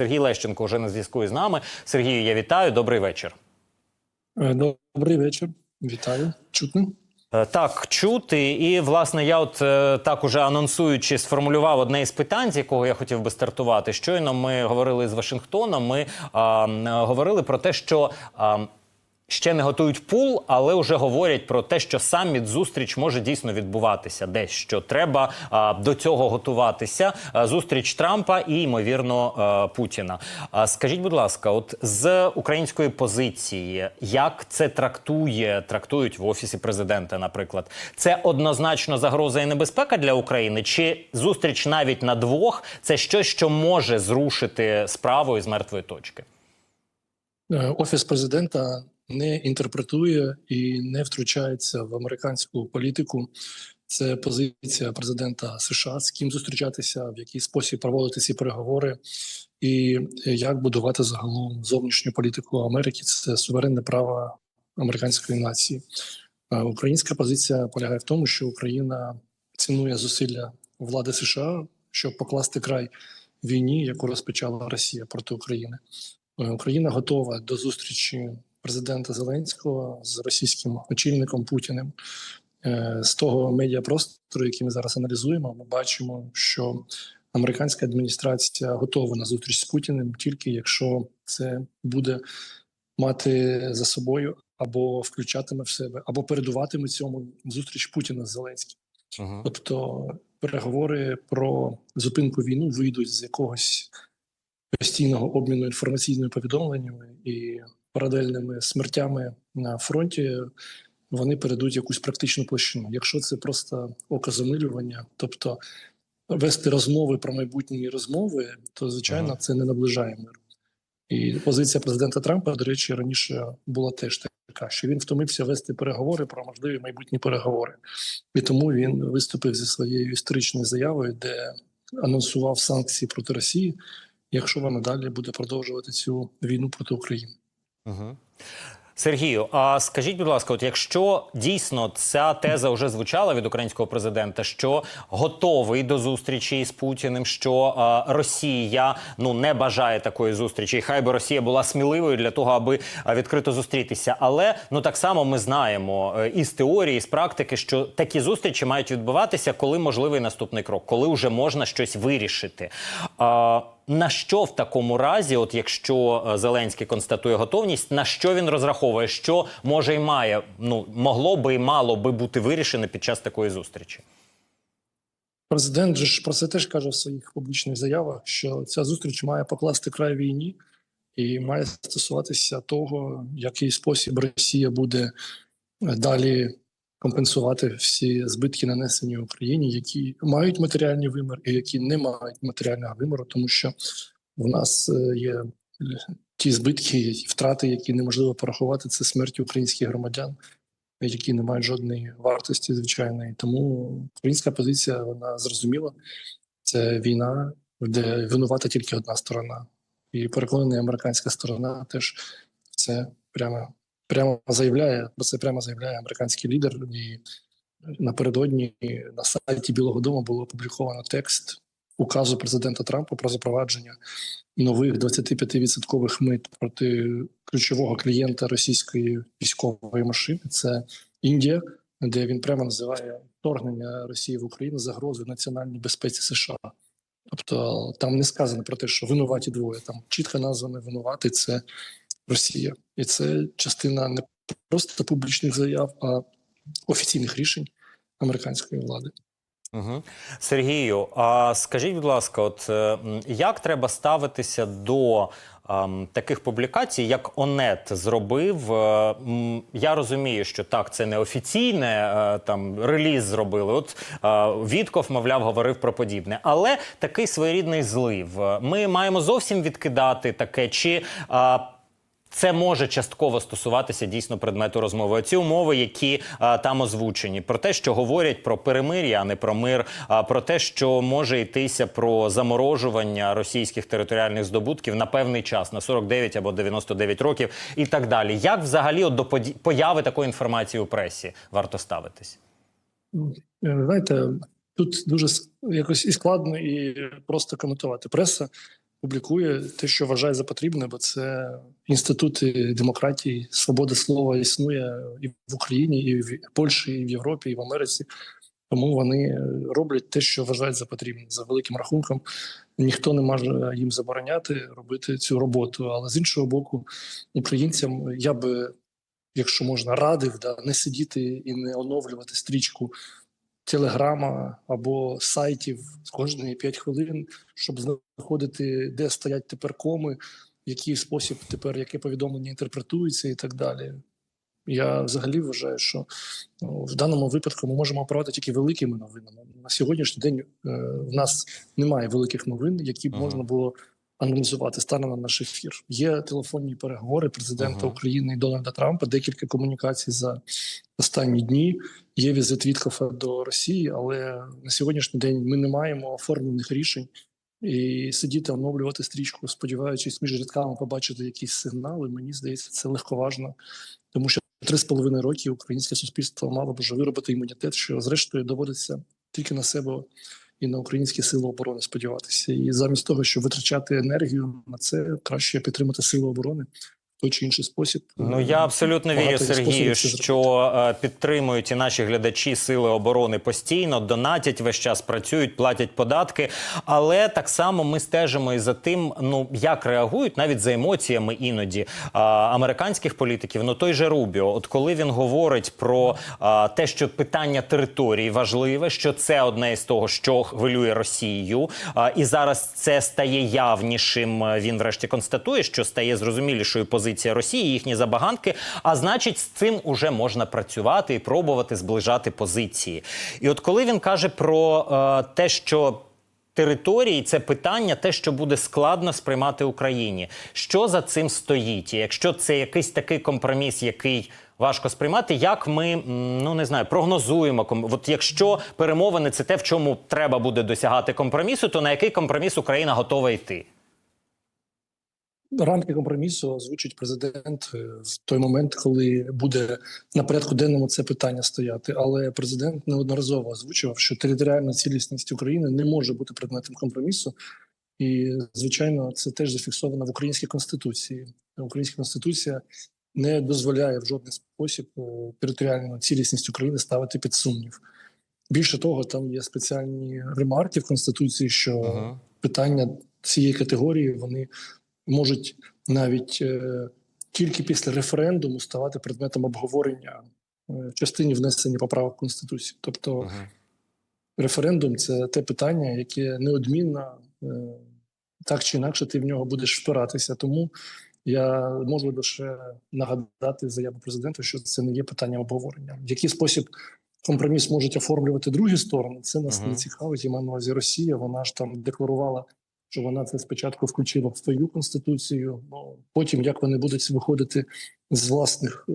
Сергій Лещенко вже на зв'язку із нами. Сергію, я вітаю. Добрий вечір. Е, Добрий вечір. Вітаю. Чутно? Е, Так, чути, і власне я от е, так уже анонсуючи, сформулював одне із питань, з якого я хотів би стартувати. Щойно ми говорили з Вашингтоном. Ми а, говорили про те, що а, ще не готують пул, але вже говорять про те, що саміт зустріч може дійсно відбуватися десь що треба а, до цього готуватися. А, зустріч Трампа і ймовірно а, Путіна. А, скажіть, будь ласка, от з української позиції, як це трактує, трактують в офісі президента, наприклад, це однозначно загроза і небезпека для України, чи зустріч навіть на двох це щось, що може зрушити справу із мертвої точки? Е, Офіс президента не інтерпретує і не втручається в американську політику. Це позиція президента США, з ким зустрічатися, в який спосіб проводити ці переговори, і як будувати загалом зовнішню політику Америки. Це суверенне право американської нації. Е, Українська позиція полягає в тому, що Україна цінує зусилля влади США, щоб покласти край війні, яку розпочала Росія проти України. Е, Україна готова до зустрічі президента Зеленського з російським очільником Путіним. Е, З того медіапростору, який ми зараз аналізуємо, ми бачимо, що американська адміністрація готова на зустріч з Путіним тільки якщо це буде мати за собою або включатиме в себе, або передуватиме цьому зустріч Путіна з Зеленським. Угу. Тобто переговори про зупинку війни вийдуть з якогось постійного обміну інформаційними повідомленнями і паралельними смертями на фронті. Вони перейдуть в якусь практичну площину. Якщо це просто оказомилювання, тобто вести розмови про майбутні розмови, то звичайно Ага. це не наближає мир. І позиція президента Трампа, до речі, раніше була теж така, що він втомився вести переговори про можливі майбутні переговори, і тому він виступив зі своєю історичною заявою, де анонсував санкції проти Росії, якщо вона далі буде продовжувати цю війну проти України. Угу. Сергію, а скажіть, будь ласка, от якщо дійсно ця теза вже звучала від українського президента, що готовий до зустрічі з Путіним, що а, Росія ну не бажає такої зустрічі, і хай би Росія була сміливою для того, аби відкрито зустрітися. Але ну так само ми знаємо е, із теорії, з практики, що такі зустрічі мають відбуватися, коли можливий наступний крок, коли вже можна щось вирішити. А, на що в такому разі, от якщо е, Зеленський констатує готовність, на що він розраховує, що може і має, ну могло би і мало би бути вирішене під час такої зустрічі? Президент ж про це теж каже в своїх публічних заявах, що ця зустріч має покласти край війні і має стосуватися того, в який спосіб Росія буде е, далі компенсувати всі збитки, нанесені Україні, які мають матеріальний вимір і які не мають матеріального виміру, тому що в нас е, є ті збитки втрати, які неможливо порахувати, це смерті українських громадян які не мають жодної вартості, звичайної. Тому українська позиція вона зрозуміла. Це війна, де винувата тільки одна сторона, і переконана американська сторона теж це прямо прямо заявляє. Про це прямо заявляє американський лідер. І напередодні на сайті Білого Дому було опубліковано текст указу президента Трампа про запровадження нових 25% мит проти ключового клієнта російської військової машини. Це Індія, де він прямо називає вторгнення Росії в Україну загрозою національній безпеці США. Тобто там не сказано про те, що винуваті двоє. Там чітко названо винуватий це Росія, і це частина не просто публічних заяв, а офіційних рішень американської влади. Угу. Сергію, а скажіть, будь ласка, от е, як треба ставитися до ем, таких публікацій, як ОНЕТ зробив? Е, м, Я розумію, що так, це не офіційне е, там реліз зробили. От е, Вітков, мовляв, говорив про подібне, але такий своєрідний злив. Ми маємо зовсім відкидати таке, чи е, це може частково стосуватися дійсно предмету розмови. Ці умови, які а, там озвучені, про те, що говорять про перемир'я, а не про мир, а про те, що може йтися про заморожування російських територіальних здобутків на певний час, на 49 або 99 років, і так далі. Як взагалі от до появи такої інформації у пресі варто ставитись? Е, Знаєте, тут дуже якось і складно, і просто коментувати. Преса публікує те, що вважає за потрібне, бо це інститути демократії, свобода слова існує і в Україні, і в Польщі, і в Європі, і в Америці. Тому вони роблять те, що вважають за потрібне. За великим рахунком ніхто не може їм забороняти робити цю роботу. Але з іншого боку, українцям я би, якщо можна, радив да, не сидіти і не оновлювати стрічку телеграма або сайтів з кожної 5 хвилин, щоб знаходити, де стоять тепер коми, в який спосіб тепер яке повідомлення інтерпретується, і так далі. Я взагалі вважаю, що ну, в даному випадку ми можемо оперувати тільки великими новинами. На сьогоднішній день е, в нас немає великих новин, які б Ага. можна було аналізувати станом на наш ефір. Є телефонні переговори президента Ага. України і Дональда Трампа, декілька комунікацій за останні дні. Є візит Віткофа до Росії, але на сьогоднішній день ми не маємо оформлених рішень. І сидіти оновлювати стрічку, сподіваючись між рядками побачити якісь сигнали. Мені здається, це легковажно, тому що три з половиною роки українське суспільство мало б вже виробити імунітет, що зрештою доводиться тільки на себе і на українські сили оборони сподіватися. І замість того, щоб витрачати енергію на це, краще підтримати сили оборони той чи інший спосіб. Ну я абсолютно вірю, Сергію, що е, підтримують і наші глядачі сили оборони постійно, донатять весь час працюють, платять податки. Але так само ми стежимо і за тим, ну як реагують навіть за емоціями іноді а, американських політиків. Ну той же Рубіо, от коли він говорить про а, те, що питання території важливе, що це одне із того, що хвилює Росію, а, і зараз це стає явнішим. е, Він врешті констатує, що стає зрозумілішою позиція Росії, їхні забаганки. А значить, з цим уже можна працювати і пробувати зближати позиції. І от коли він каже про е, те, що території це питання, те, що буде складно сприймати Україні. Що за цим стоїть? І якщо це якийсь такий компроміс, який важко сприймати, як ми ну не знаю, прогнозуємо От якщо перемовини це те, в чому треба буде досягати компромісу, то на який компроміс Україна готова йти? Рамки компромісу озвучить президент е, в той момент, коли буде на порядку денному це питання стояти. Але президент неодноразово озвучував, що територіальна цілісність України не може бути предметом компромісу. І звичайно, це теж зафіксовано в українській конституції. Українська конституція не дозволяє в жодний спосіб е, територіальну цілісність України ставити під сумнів. Більше того, там є спеціальні ремарки в конституції, що Ага. питання цієї категорії вони можуть навіть е, тільки після референдуму ставати предметом обговорення е, в частині внесення поправок в конституцію. Тобто Ага. референдум це те питання, яке неодмінно е, так чи інакше ти в нього будеш впиратися. Тому я можу лише нагадати заяву президента, що це не є питанням обговорення. В який спосіб компроміс можуть оформлювати другі сторони? Це нас Мгм. не цікавить. Маю на увазі Росія. Вона ж там декларувала, що вона це спочатку включила в свою конституцію. Ну потім як вони будуть виходити з власних е,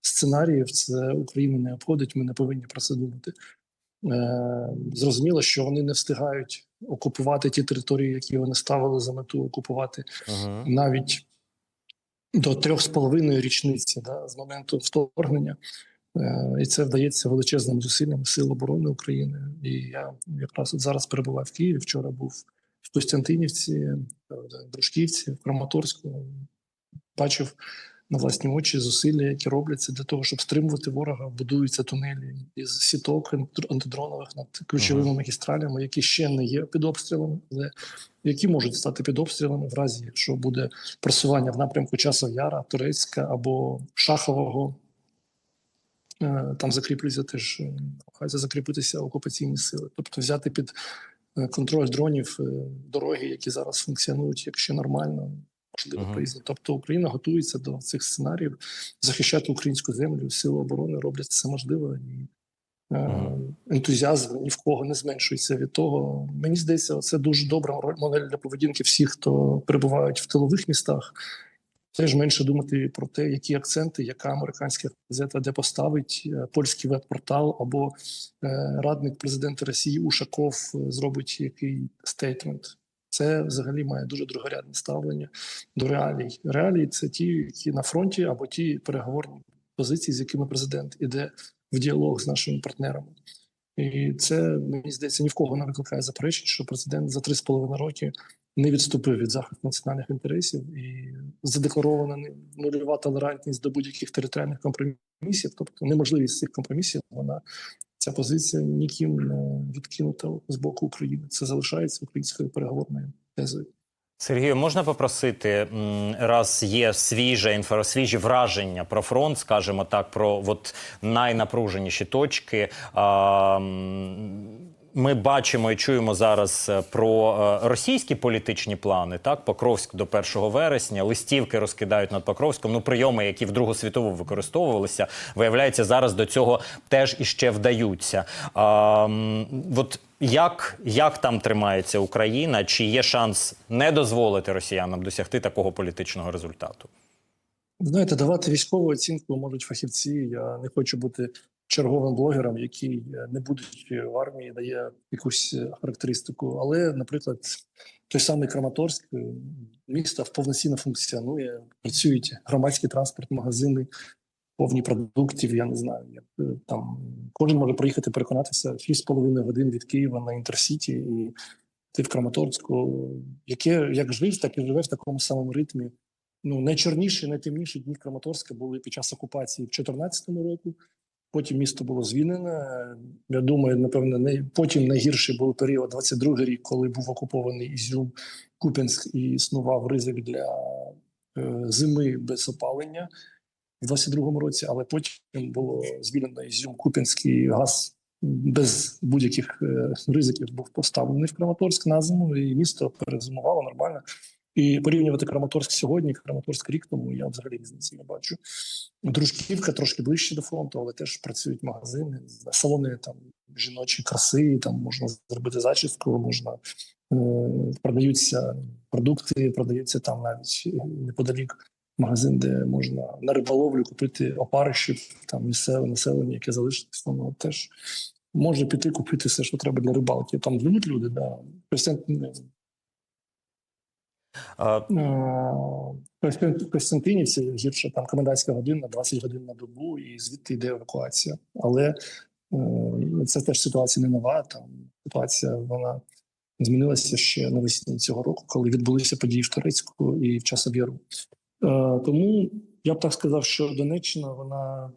сценаріїв, це Україну не обходить. Ми не повинні про це думати. Е, зрозуміло, що вони не встигають окупувати ті території, які вони ставили за мету окупувати Ага. навіть до трьох з половиною річниці да, з моменту вторгнення. Е, І це вдається величезними зусиллями Сил оборони України. І я якраз от зараз перебуваю в Києві. Вчора був в Костянтинівці, в Дружківці, в Краматорську. Бачив на власні очі зусилля, які робляться для того, щоб стримувати ворога. Будуються тунелі із сіток антидронових над ключовими Ага. магістралями, які ще не є під обстрілами, але які можуть стати під обстрілами в разі, якщо буде просування в напрямку Часов Яра, Турецька або Шахового. Е, Там закріплюються теж е, намагаються закріпитися окупаційні сили, тобто взяти під контроль дронів е, дороги, які зараз функціонують, якщо нормально, можливо, Ага. проїзд. Тобто Україна готується до цих сценаріїв захищати українську землю. Сили оборони роблять це можливо і. е, Ага. Ентузіазм ні в кого не зменшується від того. Мені здається, це дуже добра модель для поведінки всіх, хто перебувають в тилових містах. Теж менше думати про те, які акценти, яка американська газета де поставить е, польський веб-портал або е, радник президента Росії Ушаков е, зробить який стейтмент. Це взагалі має дуже другорядне ставлення до реалій. Реалії це ті, які на фронті, або ті переговорні позиції, з якими президент іде в діалог з нашими партнерами. І це мені здається ні в кого не викликає заперечень, що президент за три з половиною роки не відступив від захисту національних інтересів і задекларована нульова толерантність до будь-яких територіальних компромісів, тобто неможливість цих компромісів, вона ця позиція ніким не відкинута з боку України. Це залишається українською переговорною тезою. Сергію, можна попросити, раз є інфо, свіжі враження про фронт, скажімо так, про от найнапруженіші точки. А, ми бачимо і чуємо зараз е, про е, російські політичні плани. Так, Покровськ до 1 вересня, листівки розкидають над Покровськом. Ну, прийоми, які в Другу світову використовувалися, виявляється, зараз до цього теж іще вдаються. А, от як, як там тримається Україна? Чи є шанс не дозволити росіянам досягти такого політичного результату? Знаєте, давати військову оцінку можуть фахівці. Я не хочу бути черговим блогером, який, е, не будучи в армії, дає якусь е, характеристику. Але, наприклад, той самий Краматорськ, е, місто повноцінно функціонує, працюють громадський транспорт, магазини, повні продуктів. Я не знаю, як е, там кожен може приїхати переконатися 6,5 годин від Києва на інтерсіті і ти в Краматорську, яке як жив, так і живе в такому самому ритмі ну, найчорніші, найтемніші дні Краматорська були під час окупації в 2014 році. Потім місто було звільнене. Я думаю, напевно, не потім найгірший був період 22 рік, коли був окупований Ізюм, Куп'янськ і існував ризик для е, зими без опалення в 22-му році. Але потім було звільнено Ізюм, Куп'янськ і газ без будь-яких е, ризиків був поставлений в Краматорськ на зиму, і місто перезимувало нормально. І порівнювати Краматорськ сьогодні, Краматорськ рік тому, я взагалі різниці не бачу. Дружківка трошки ближче до фронту, але теж працюють магазини, салони там жіночі краси, там можна зробити зачіску, можна е, продаються продукти, продаються там навіть е, неподалік магазин, де можна на риболовлю купити опаришів, там місцеве населення, яке залишилось, воно теж може піти купити все, що треба для рибалки. Там живуть люди, да. А, Костян- Костянтинівці гірше там комендантська година, 20 годин на добу, і звідти йде евакуація. Але е, це теж ситуація не нова. Там ситуація вона змінилася ще навесні цього року, коли відбулися події в Турецьку і в часов'яру. Е, тому я б так сказав, що Донеччина вона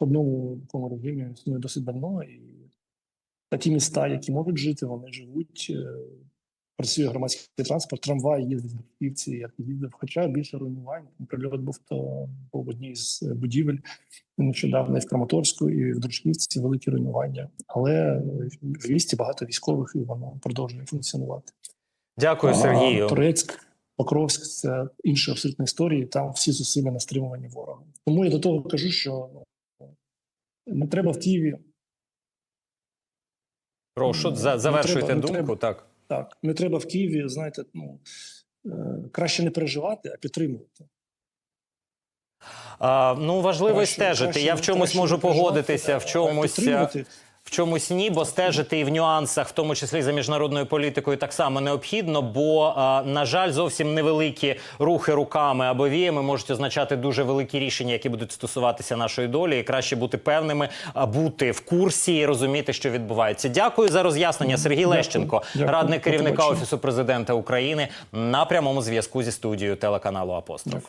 в одному такому режимі існує досить давно, і такі міста, які можуть жити, вони живуть. Працює громадський транспорт, трамвай їздить в Дубківці, як їздив, хоча більше руйнувань. Прильот був то був в одній з будівель нещодавно і в Краматорську, і в Дружківці великі руйнування. Але в місті багато військових і воно продовжує функціонувати. дякую, А Турецьк, Покровськ це інші абсолютно історії. Там всі зусилля на стримування ворога. Тому я до того кажу, що ну, не треба в Києві. Прошу, завершуйте треба, думку. треба. Так. Так, не треба в Києві, знаєте, ну е, краще не переживати, а підтримувати. А, ну, важливо Краще- стежити. краще- Я в чомусь можу погодитися, в чомусь. е, підтримувати. В чомусь ні, бо стежити і в нюансах, в тому числі за міжнародною політикою, так само необхідно. Бо, на жаль, зовсім невеликі рухи руками або віями можуть означати дуже великі рішення, які будуть стосуватися нашої долі. І краще бути певними, бути в курсі і розуміти, що відбувається. Дякую за роз'яснення. Сергій Лещенко, Дякую. радник керівника побачення. офісу президента України, на прямому зв'язку зі студією телеканалу Апостроф. Дякую.